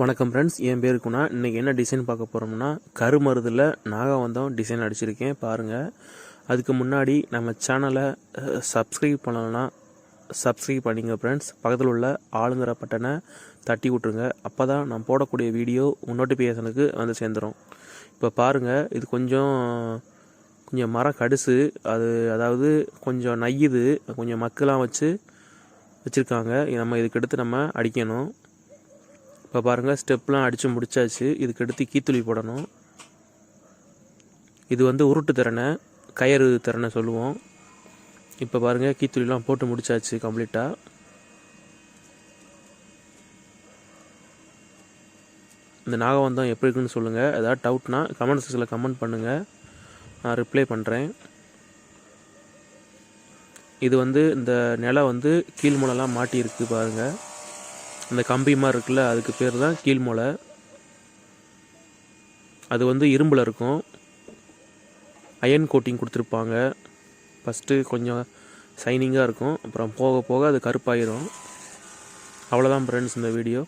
வணக்கம் ஃப்ரெண்ட்ஸ் என் பேருக்குன்னா இன்றைக்கி என்ன டிசைன் பார்க்க போகிறோம்னா கருமருதில் நாகவந்தம் டிசைன் அடிச்சிருக்கேன். பாருங்கள் அதுக்கு முன்னாடி நம்ம சேனலை சப்ஸ்கிரைப் பண்ணலன்னா சப்ஸ்கிரைப் பண்ணிங்க ஃப்ரெண்ட்ஸ் பக்கத்தில் உள்ள ஆளுங்கிற பட்டனை தட்டி விட்ருங்க அப்போ தான் நான் போடக்கூடிய வீடியோ நோட்டிஃபிகேஷனுக்கு வந்து சேர்ந்துடும் இப்போ பாருங்கள் இது கொஞ்சம் கொஞ்சம் மரம் கடுசு. அது அதாவது கொஞ்சம் நையுது. கொஞ்சம் மக்களாக வச்சு வச்சுருக்காங்க. நம்ம இதுக்கு எடுத்து நம்ம அடிக்கணும். இப்போ பாருங்கள் ஸ்டெப்லாம் அடித்து முடிச்சாச்சு. இதுக்கு அடுத்து கீத்துளி போடணும். இது வந்து உருட்டு திறனை கயிறு திறனை சொல்லுவோம். இப்போ பாருங்கள் கீத்துளிலாம் போட்டு முடிச்சாச்சு கம்ப்ளீட்டாக இந்த நாகவந்தம் எப்படி இருக்குன்னு சொல்லுங்கள் ஏதாவது டவுட்னா கமெண்ட் செக்ஷனில் கமெண்ட் பண்ணுங்கள் நான் ரிப்ளை பண்ணுறேன் இது வந்து இந்த நிலை வந்து கீழ்முனைலாம் மாட்டியிருக்கு பாருங்கள் அந்த கம்பி மாதிரி இருக்குல்ல அதுக்கு பேர் தான் கீழ்மொளை. அது வந்து இரும்பில் இருக்கும். அயன் கோட்டிங் கொடுத்துருப்பாங்க. ஃபஸ்ட்டு கொஞ்சம் சைனிங்காக இருக்கும். அப்புறம் போக போக அது கருப்பாயிரும். அவ்வளோதான் ஃப்ரெண்ட்ஸ் இந்த வீடியோ